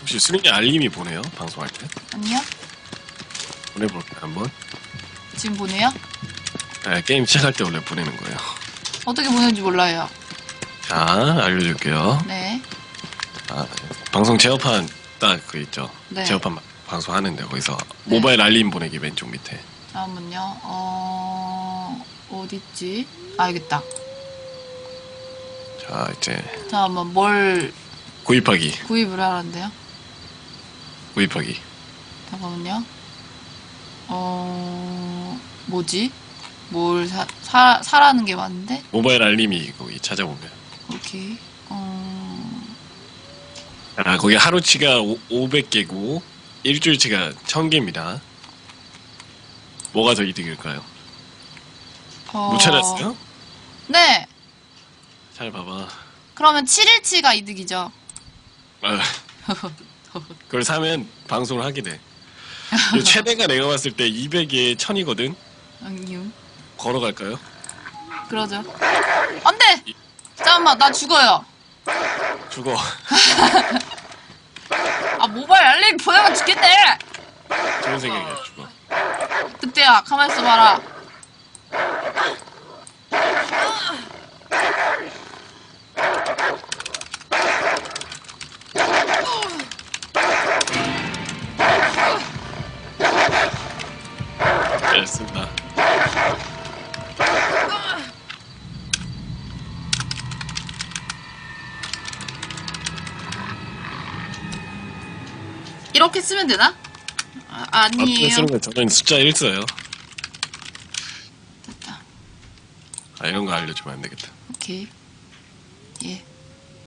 혹시 수민이 알림이 보내요? 방송할 때? 아니요? 보내볼까요, 한번? 지금 보내요? 네, 게임 시작할 때 원래 보내는 거예요. 어떻게 보내는지 몰라요. 자, 알려줄게요. 네. 아, 방송 제어판 딱 그 있죠? 네. 제어판 마- 방송하는데 거기서 네. 모바일 알림 보내기 왼쪽 밑에. 잠깐만요. 어, 어딨지? 아, 알겠다. 자, 이제 잠깐만, 뭘 구입하기, 구입을 하란데요? 구입하기. 잠깐만요. 어, 뭐지? 뭘 사, 사, 사라는 게 맞는데? 모바일 알림이 거기 찾아보면. 오케이. 어, 아, 거기 하루치가 500개고 일주일치가 1000개입니다. 뭐가 더 이득일까요? 어, 못 찾았어요? 네. 잘 봐봐. 그러면 7일치가 이득이죠. 아, 그걸 사면 방송을 하게 돼. 그리고 최대가 내가 봤을 때 200에 1000이거든. 아니요. 걸어갈까요? 그러죠. 안 돼! 잠깐만, 나 죽어요. 죽어. 아, 모바일 알림 보내면 죽겠네! 좋은 생각이야, 죽어. 그때야, 가만히 있어 봐라. 잘 쓴다. 이렇게 쓰면 되나? 아, 아니에요. 쓰는 거 저는 숫자 1 써요. 됐다. 아, 이런 거 알려주면 안 되겠다. 오케이. 예.